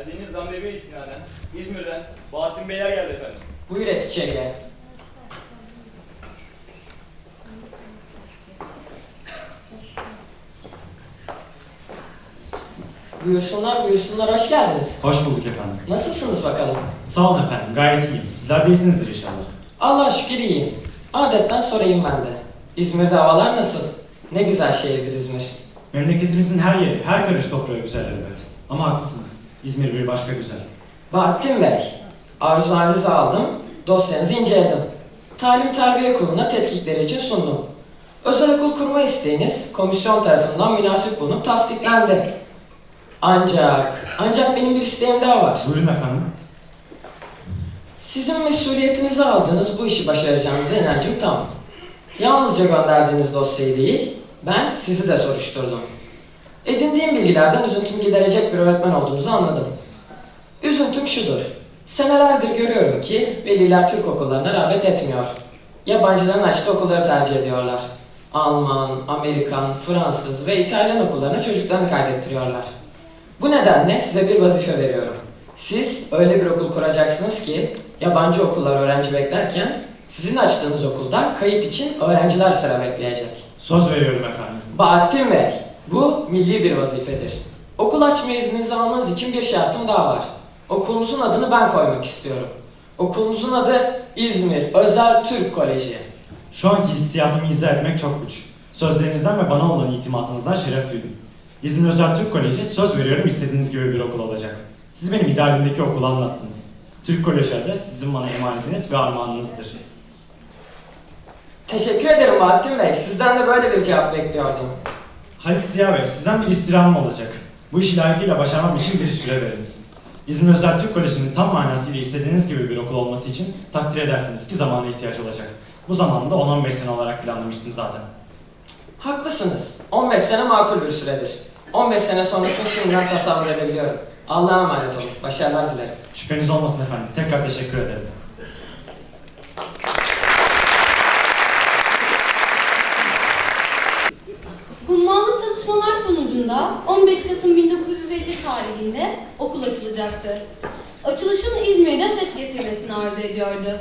Geldiğiniz zannevi istinaden İzmir'den Bahattin Beyler geldi efendim. Buyur et içeriye. Buyursunlar buyursunlar hoş geldiniz. Hoş bulduk efendim. Nasılsınız bakalım? Sağ olun efendim, gayet iyiyim. Sizler de iyisinizdir inşallah. Allah'a şükür iyiyim. Adetten sorayım ben de. İzmir'de havalar nasıl? Ne güzel şehirdir İzmir. Memleketimizin her yeri, her karış toprağı güzel elbet. Ama haklısınız. İzmir bir başka güzel. Bahattin Bey, arzu halinizi aldım, dosyanızı inceledim. Talim Terbiye Kurulu'na tetkikleri için sundum. Özel okul kurma isteğiniz komisyon tarafından münasip bulunup tasdiklendi. Ancak, ancak benim bir isteğim daha var. Buyurun efendim. Sizin mesuliyetinizi aldığınız bu işi başaracağınıza inancım tam. Yalnızca gönderdiğiniz dosyayı değil, ben sizi de soruşturdum. Edindiğim bilgilerden üzüntümü giderecek bir öğretmen olduğunuzu anladım. Üzüntüm şudur. Senelerdir görüyorum ki veliler Türk okullarına rağbet etmiyor. Yabancıların açtığı okulları tercih ediyorlar. Alman, Amerikan, Fransız ve İtalyan okullarına çocuklarını kaydettiriyorlar. Bu nedenle size bir vazife veriyorum. Siz öyle bir okul kuracaksınız ki yabancı okullar öğrenci beklerken sizin açtığınız okulda kayıt için öğrenciler sıra bekleyecek. Söz veriyorum efendim. Bahattin Bey, bu milli bir vazifedir. Okul açma izninizi almanız için bir şartım daha var. Okulunuzun adını ben koymak istiyorum. Okulunuzun adı İzmir Özel Türk Koleji. Şu anki hissiyatımı izah etmek çok güç. Sözlerinizden ve bana olan itimatınızdan şeref duydum. İzmir Özel Türk Koleji söz veriyorum istediğiniz gibi bir okul olacak. Siz benim idealimdeki okulu anlattınız. Türk Koleji adı sizin bana emanetiniz ve armağanınızdır. Teşekkür ederim Bahattin Bey. Sizden de böyle bir cevap bekliyordum. Halit Ziya Bey, sizden bir istirhamım olacak. Bu işi layıkıyla başarmam için bir süre veriniz. İzmir Özel Türk Koleji'nin tam manasıyla istediğiniz gibi bir okul olması için takdir edersiniz ki zamana ihtiyaç olacak. Bu zamanı da 10-15 sene olarak planlamıştım zaten. Haklısınız. 15 sene makul bir süredir. 15 sene sonrasını şimdiden tasavvur edebiliyorum. Allah'a emanet olun. Başarılar dilerim. Şüpheniz olmasın efendim. Tekrar teşekkür ederim. Sonucunda 15 Kasım 1950 tarihinde okul açılacaktır. Açılışın İzmir'de ses getirmesini arzu ediyordu.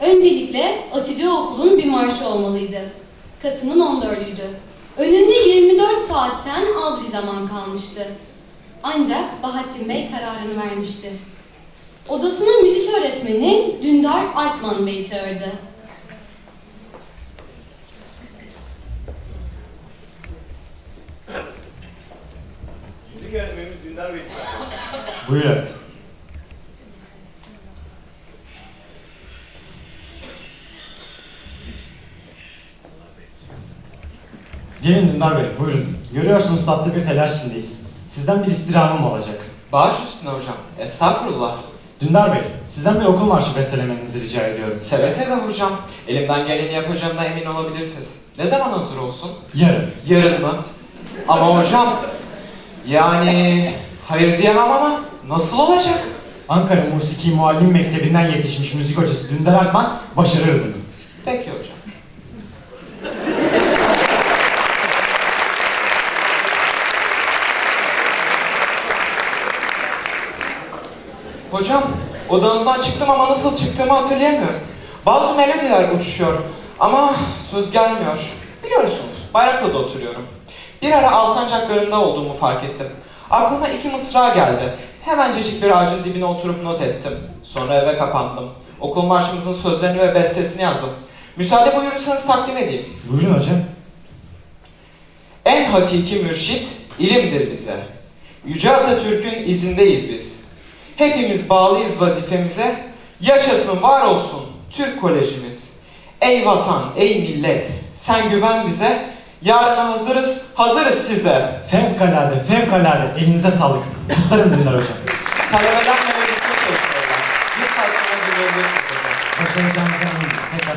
Öncelikle açacağı okulun bir marşı olmalıydı. Kasım'ın 14'üydü. Önünde 24 saatten az bir zaman kalmıştı. Ancak Bahattin Bey kararını vermişti. Odasına müzik öğretmeni Dündar Altman Bey çağırdı. Müzik öğretmenimiz Dündar Bey. Buyur. Gelin Dündar Bey, buyurun. Görüyorsunuz tatlı bir telaş içindeyiz. Sizden bir istirhamım olacak. Baş üstüne hocam. Estağfurullah. Dündar Bey, sizden bir okul marşı bestelemenizi rica ediyorum. Seve seve hocam. Elimden geleni yapacağımdan emin olabilirsiniz. Ne zaman hazır olsun? Yarın. Yarın mı? Ama hocam, yani hayır diyemem ama nasıl olacak? Ankara Musiki Muallim Mektebi'nden yetişmiş müzik hocası Dündar Akman başarır bunu. Peki hocam. Hocam, odanızdan çıktım ama nasıl çıktığımı hatırlayamıyorum. Bazı melodiler uçuşuyor ama söz gelmiyor. Biliyorsunuz, Bayraklı'da oturuyorum. Bir ara Alsancak Garı'nda olduğumu fark ettim. Aklıma iki mısra geldi. Hemencecik bir ağacın dibine oturup not ettim. Sonra eve kapandım. Okul marşımızın sözlerini ve bestesini yazdım. Müsaade buyurursanız takdim edeyim. Buyurun hocam. En hakiki mürşit ilimdir bize. Yüce Atatürk'ün izindeyiz biz. Hepimiz bağlıyız vazifemize. Yaşasın, var olsun Türk Kolejimiz. Ey vatan, ey millet, sen güven bize. Yarına hazırız, hazırız size. Fevkalade, fevkalade. Elinize sağlık. Kutlarım Dündar hocam. Talebeden melodisini çalışıyorlar. Bir sayfaya dinleyebilirsiniz hocam. Başaracağınızdan eminim. Tekrar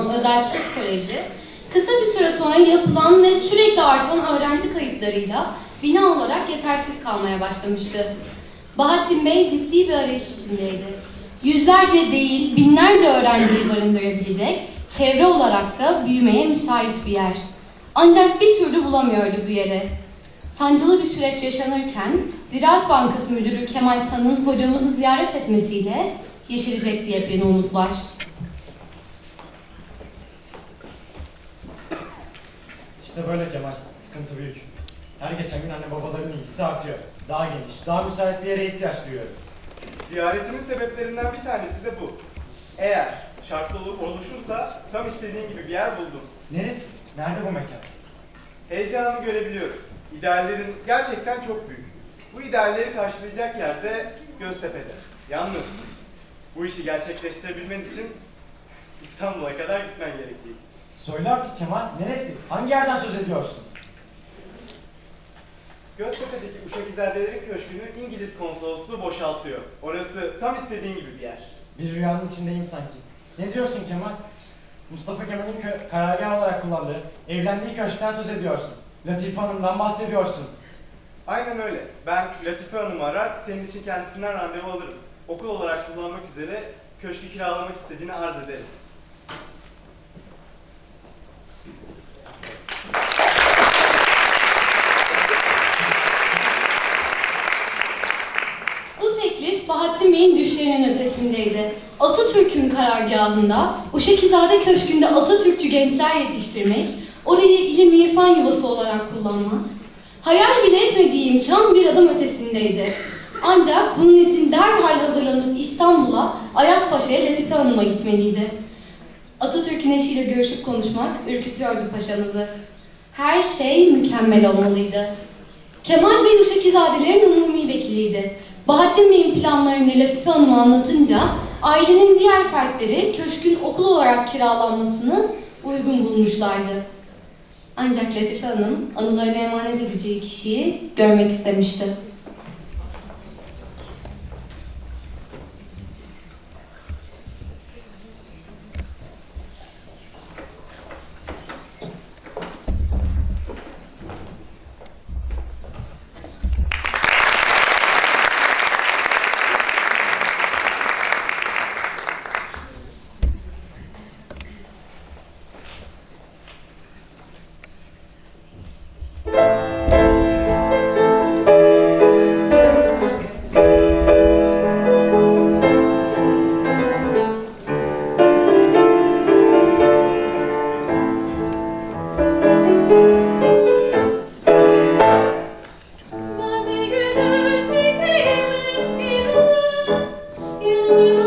açılan özel Türk Koleji, kısa bir süre sonra yapılan ve sürekli artan öğrenci kayıplarıyla bina olarak yetersiz kalmaya başlamıştı. Bahattin Bey ciddi bir arayış içindeydi. Yüzlerce değil, binlerce öğrenciyi barındırabilecek, çevre olarak da büyümeye müsait bir yer. Ancak bir türlü bulamıyordu bu yeri. Sancılı bir süreç yaşanırken Ziraat Bankası Müdürü Kemal San'ın hocamızı ziyaret etmesiyle yeşerecekti yepyeni umutlar. İşte böyle Kemal. Sıkıntı büyük. Her geçen gün anne babaların ilgisi artıyor. Daha geniş, daha müsait bir yere ihtiyaç duyuyorum. Ziyaretimin sebeplerinden bir tanesi de bu. Eğer şartlı olup oluşursa tam istediğin gibi bir yer buldum. Neresi? Nerede bu mekan? Heyecanını görebiliyorum. İdeallerin gerçekten çok büyük. Bu idealleri karşılayacak yerde Göztepe'de. Yalnız bu işi gerçekleştirebilmen için İstanbul'a kadar gitmen gerekecek. Söyle artık Kemal. Neresi? Hangi yerden söz ediyorsun? Göztepe'deki Uşakizadelerin köşkünü İngiliz konsolosluğu boşaltıyor. Orası tam istediğin gibi bir yer. Bir rüyanın içindeyim sanki. Ne diyorsun Kemal? Mustafa Kemal'in kö- karargah olarak kullandığı, evlendiği köşkten söz ediyorsun. Latife Hanım'dan bahsediyorsun. Aynen öyle. Ben Latife Hanım'ı arar, senin için kendisinden randevu alırım. Okul olarak kullanmak üzere köşkü kiralamak istediğini arz ederim. Bu teklif Bahattin Bey'in düşlerinin ötesindeydi. Atatürk'ün karargahında, Uşakizade Köşkü'nde Atatürkçü gençler yetiştirmek, orayı ilim irfan yuvası olarak kullanmak, hayal bile etmediği imkan bir adım ötesindeydi. Ancak bunun için derhal hazırlanıp İstanbul'a Ayaspaşa'ya Latife Hanım'a gitmeliydi. Atatürk'ün eşiyle görüşüp konuşmak ürkütüyordu paşamızı. Her şey mükemmel olmalıydı. Kemal Bey Uşakizadelerin umumi vekiliydi. Bahattin Bey'in planlarını Latife Hanım'a anlatınca ailenin diğer fertleri köşkün okul olarak kiralanmasını uygun bulmuşlardı. Ancak Latife Hanım anılarını emanet edeceği kişiyi görmek istemişti. Jesus.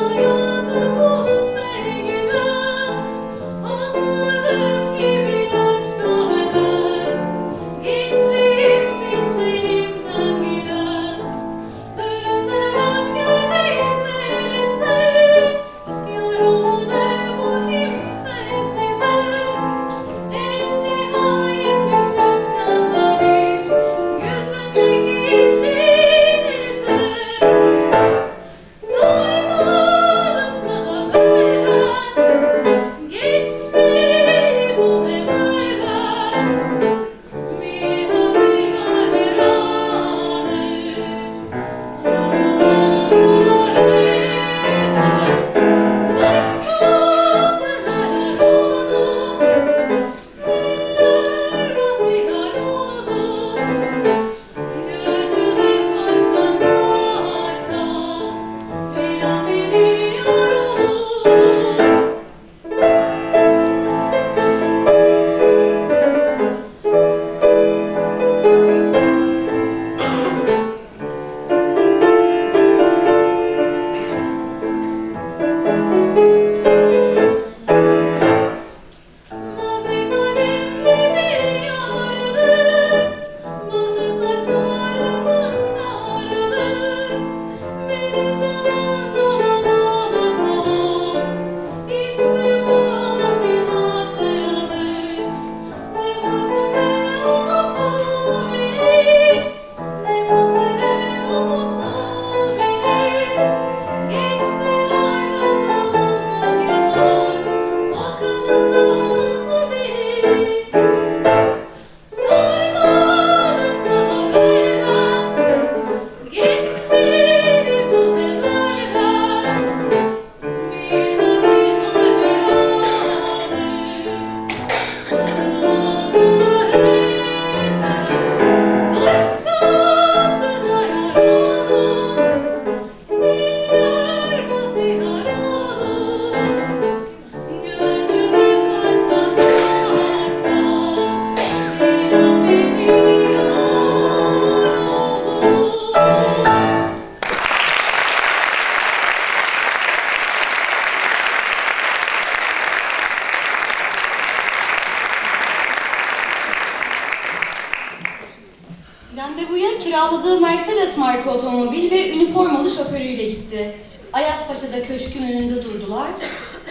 Mercedes marka otomobil ve üniformalı şoförüyle gitti. Ayazpaşa'da köşkün önünde durdular.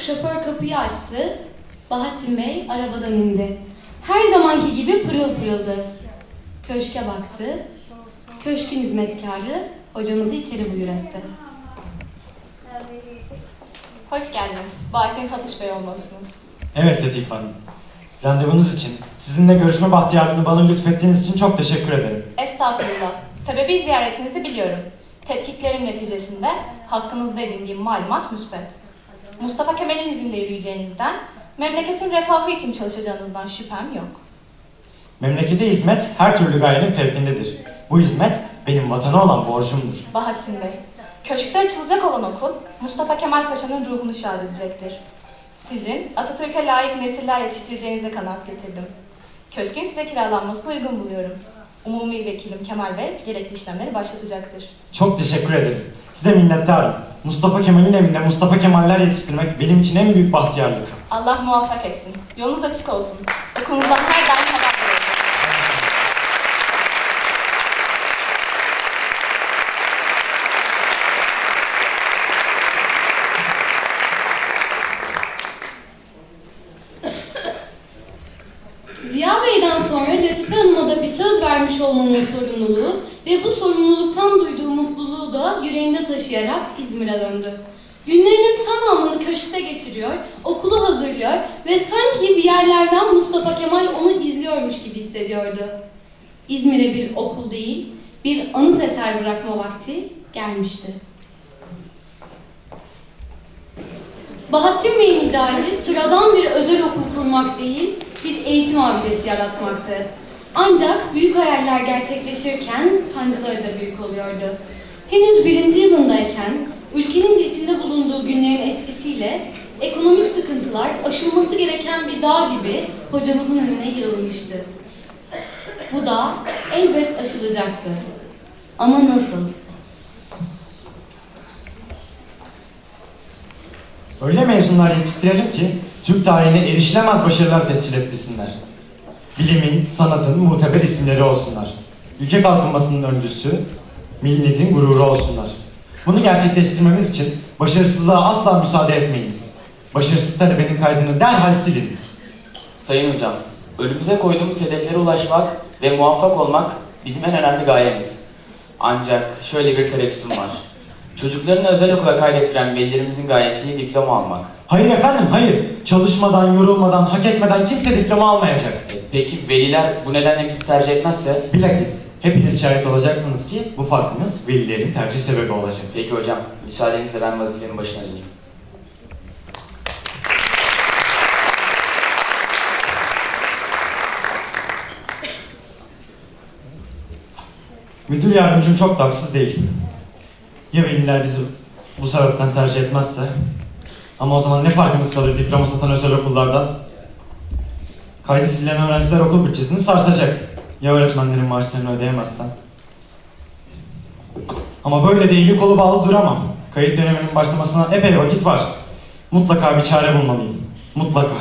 Şoför kapıyı açtı. Bahattin Bey arabadan indi. Her zamanki gibi pırıl pırıldı. Köşke baktı. Köşkün hizmetkarı hocamızı içeri buyur etti. Hoş geldiniz. Bahattin Satış Bey olmalısınız. Evet Latife Hanım. Randevunuz için, sizinle görüşme bahtiyarlığını bana lütfettiğiniz için çok teşekkür ederim. Estağfurullah. Sebebi ziyaretinizi biliyorum. Tetkiklerim neticesinde hakkınızda edindiğim malumat müsbet. Mustafa Kemal'in izinde yürüyeceğinizden, memleketin refahı için çalışacağınızdan şüphem yok. Memlekete hizmet her türlü gayenin fevkindedir. Bu hizmet benim vatana olan borcumdur. Bahattin Bey, köşkte açılacak olan okul, Mustafa Kemal Paşa'nın ruhunu şad edecektir. Sizin Atatürk'e layık nesiller yetiştireceğinize kanaat getirdim. Köşkün size kiralanmasını uygun buluyorum. Umumi vekilim Kemal Bey gerekli işlemleri başlatacaktır. Çok teşekkür ederim. Size minnettarım. Mustafa Kemal'in evinde Mustafa Kemaller yetiştirmek benim için en büyük bahtiyarlık. Allah muvaffak etsin. Yolunuz açık olsun. Okulunuzdan her daim haber verin. Ziya Bey'den sonra Latife Hanım'a da bir vermiş olmanın sorumluluğu ve bu sorumluluktan duyduğu mutluluğu da yüreğinde taşıyarak İzmir'e döndü. Günlerinin tamamını köşkte geçiriyor, okulu hazırlıyor ve sanki bir yerlerden Mustafa Kemal onu izliyormuş gibi hissediyordu. İzmir'e bir okul değil, bir anıt eser bırakma vakti gelmişti. Bahattin Bey'in ideali sıradan bir özel okul kurmak değil, bir eğitim abidesi yaratmaktı. Ancak büyük hayaller gerçekleşirken sancıları da büyük oluyordu. Henüz birinci yılındayken ülkenin de içinde bulunduğu günlerin etkisiyle ekonomik sıkıntılar aşılması gereken bir dağ gibi hocamızın önüne yığılmıştı. Bu dağ elbet aşılacaktı. Ama nasıl? Öyle mezunlar yetiştirelim ki Türk tarihine erişilemez başarılar tescil ettirsinler. Bilimin, sanatın muteber isimleri olsunlar. Ülke kalkınmasının öncüsü, milletin gururu olsunlar. Bunu gerçekleştirmemiz için başarısızlığa asla müsaade etmeyiniz. Başarısız talebenin kaydını derhal siliniz. Sayın Hocam, önümüze koyduğumuz hedeflere ulaşmak ve muvaffak olmak bizim en önemli gayemiz. Ancak şöyle bir tereddütüm var. Çocuklarını özel okula kaydettiren velilerimizin gayesi diploma almak. Hayır efendim, hayır. Çalışmadan, yorulmadan, hak etmeden kimse diploma almayacak. E, Peki veliler bu nedenle bizi tercih etmezse? Bilakis hepiniz şahit olacaksınız ki bu farkımız velilerin tercih sebebi olacak. Peki hocam, müsaadenizle ben vazifemin başına döneyim. Müdür yardımcım çok da haksız değil. Ya veliler bizi bu sebepten tercih etmezse? Ama o zaman ne farkımız kalır diploma satan özel okullardan? Kaydı sililen öğrenciler okul bütçesini sarsacak. Ya öğretmenlerin maaşlarını ödeyemezsem? Ama böyle de eli kolu bağlı duramam. Kayıt döneminin başlamasına epey vakit var. Mutlaka bir çare bulmalıyım. Mutlaka.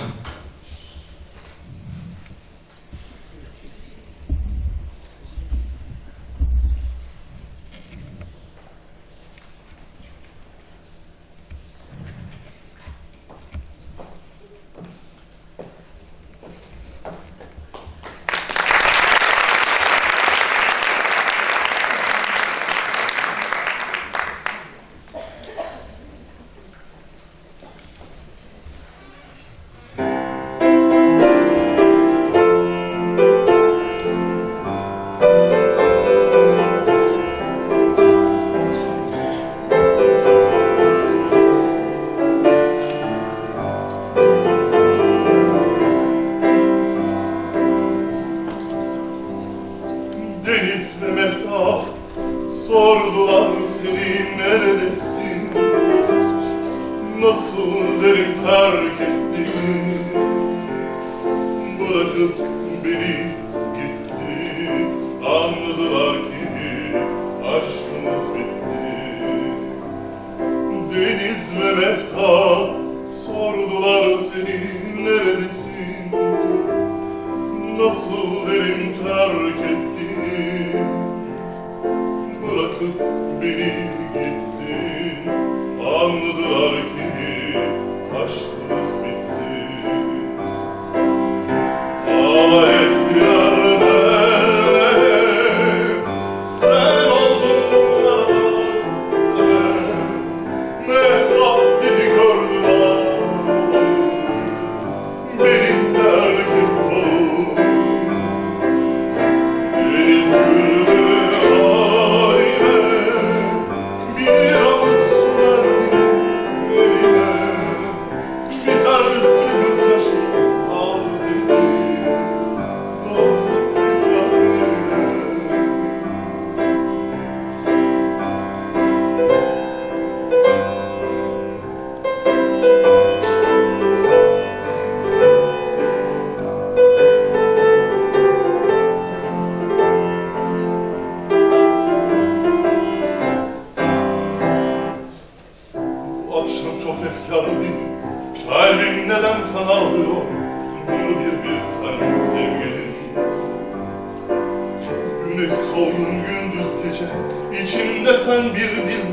Deniz ve Mehtap sordular seni neredesin? Nasıl derin terk ettin? Bırakıp beni gitti. Sandılar ki aşkımız bitti. Deniz ve Mehtap sordular be efkarlıyım. Kalbim neden kan ağlıyor? Bunu bir bilsen sevgilim. Güneş solgun gündüz gece. İçimde sen bir bilmece.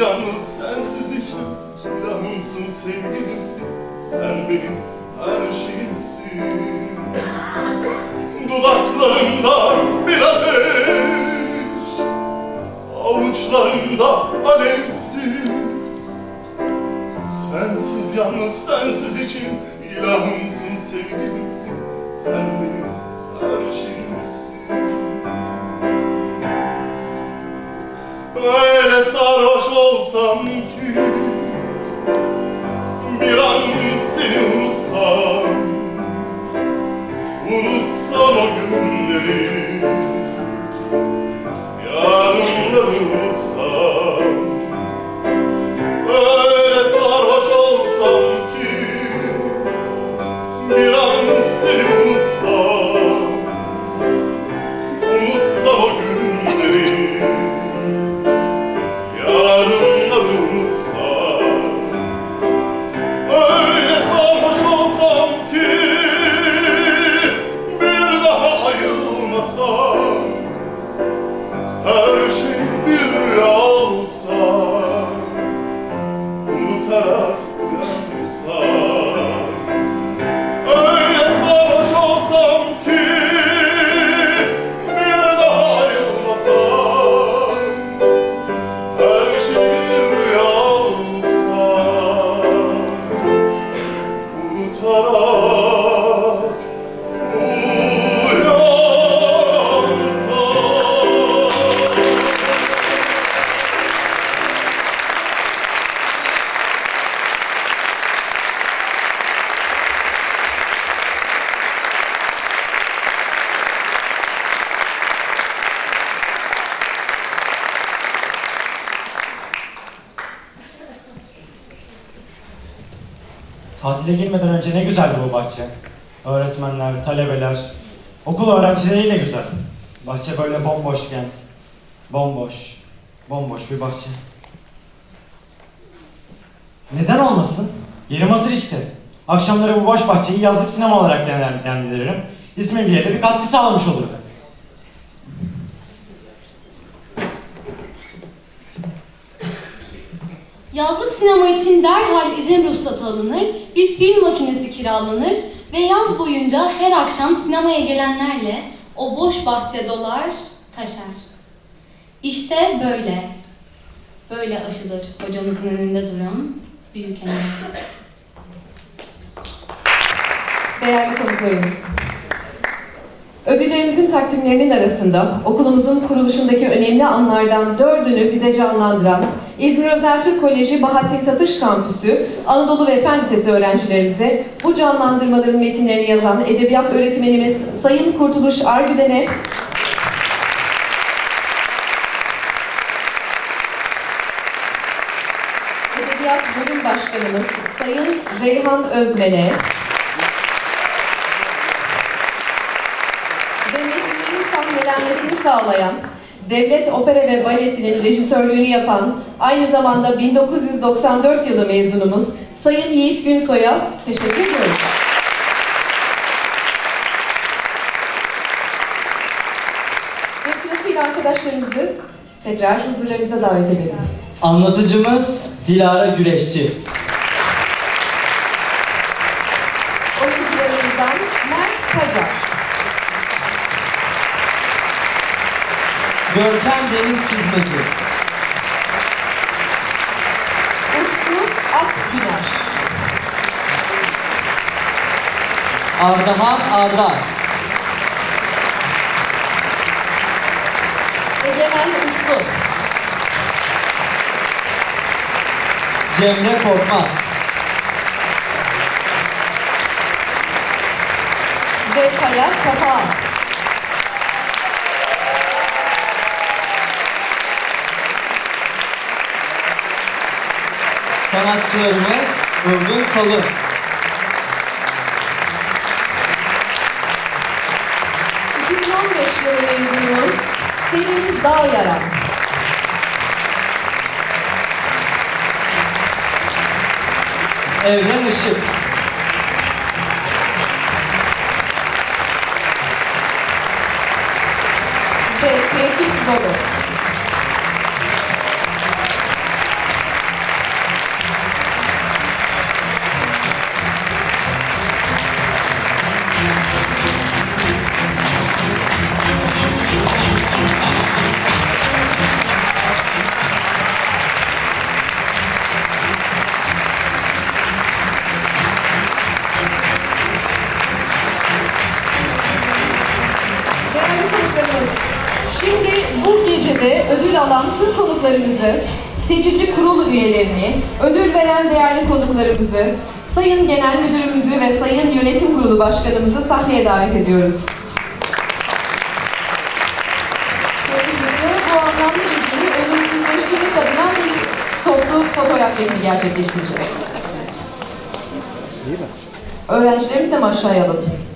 Yalnız sensiz işte. İlahımsın sevgilimsin Sen benim her şeyimsin. Dudaklarımda bir ateş. Avuçlarımda alevsin. Sensiz yalnız sensiz için ilahımsın sevgilimsin Sen benim her şeyimsin. Öyle some Tatile girmeden önce ne güzeldi bu bahçe. Öğretmenler, talebeler, okul öğrencileriyle güzel. Bahçe böyle bomboşken, bomboş, bomboş bir bahçe. Neden olmasın? Yerim hazır işte. Akşamları bu boş bahçeyi yazlık sinema olarak değerlendiririm. İzmirli'ye de bir katkı sağlamış olurum. Yazlık sinema için derhal izin ruhsatı alınır, bir film makinesi kiralanır ve yaz boyunca her akşam sinemaya gelenlerle o boş bahçe dolar, taşar. İşte böyle, böyle aşılır hocamızın önünde duran büyük emek. Değerli konuklarımız, ödüllerimizin takdimlerinin arasında okulumuzun kuruluşundaki önemli anlardan dördünü bize canlandıran İzmir Özel Türk Koleji Bahattin Tatış Kampüsü Anadolu ve Fen Lisesi öğrencilerimize bu canlandırmaların metinlerini yazan edebiyat öğretmenimiz Sayın Kurtuluş Argüden'e Edebiyat Bölüm Başkanımız Sayın Reyhan Özmen'e ve metinlerin sahnelenmesini sağlayan Devlet Opera ve Balesi'nin rejisörlüğünü yapan, aynı zamanda 1994 yılı mezunumuz Sayın Yiğit Günsoy'a teşekkür ediyoruz. Ve sırasıyla arkadaşlarımızı tekrar huzurlarınıza davet edelim. Anlatıcımız Dilara Güreşçi. Görkem Deniz Çizmeci. Utku Akgüner, Ardahan Arda. Egemen Uslu, Cemre Korkmaz. Zekkaya Kafa. Sanatçılarımız Vurgun Kalın. ...2015 yılı mezunumuz Selin Dağyaran. Evren Işık. ve Tevfik Bodos. Seçici kurul üyelerini, ödül veren değerli konuklarımızı, Sayın Genel Müdürümüzü ve Sayın Yönetim Kurulu Başkanımızı sahneye davet ediyoruz. Hepinizle bu anlamda geceyi ölümsüzleştirmek adına bir toplu fotoğraf çekimi gerçekleştireceğiz. Öğrencilerimizi de aşağıya alalım.